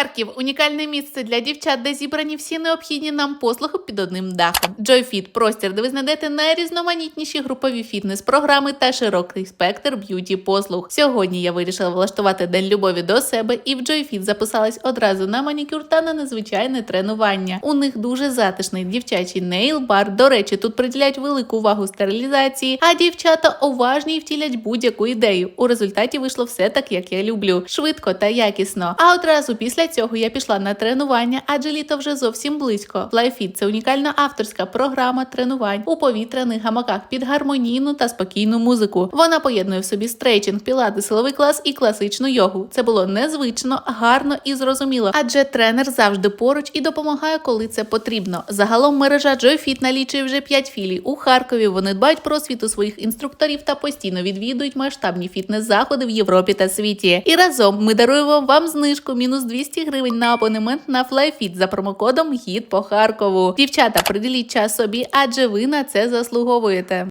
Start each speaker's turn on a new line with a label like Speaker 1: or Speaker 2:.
Speaker 1: Харків унікальне місце для дівчат, де зібрані всі необхідні нам послуги під одним дахом. JoyFit – простір, де ви знайдете найрізноманітніші групові фітнес-програми та широкий спектр б'юті послуг. Сьогодні я вирішила влаштувати день любові до себе і в JoyFit записалась одразу на манікюр та на незвичайне тренування. У них дуже затишний дівчачий нейл-бар. До речі, тут приділяють велику увагу стерилізації, а дівчата уважні і втілять будь-яку ідею. У результаті вийшло все так, як я люблю, швидко та якісно. А одразу після цього я пішла на тренування, адже літо вже зовсім близько. FlyFit – це унікальна авторська програма тренувань у повітряних гамаках під гармонійну та спокійну музику. Вона поєднує в собі стрейчинг, пілати, силовий клас і класичну йогу. Це було незвично, гарно і зрозуміло, адже тренер завжди поруч і допомагає, коли це потрібно. Загалом мережа JoyFit налічує вже 5 філій у Харкові. Вони дбають про освіту своїх інструкторів та постійно відвідують масштабні фітнес-заходи в Європі та світі. І разом ми даруємо вам знижку мінус 200 гривень на абонемент на FlyFit за промокодом ГІД по Харкову. Дівчата, приділіть час собі, адже ви на це заслуговуєте.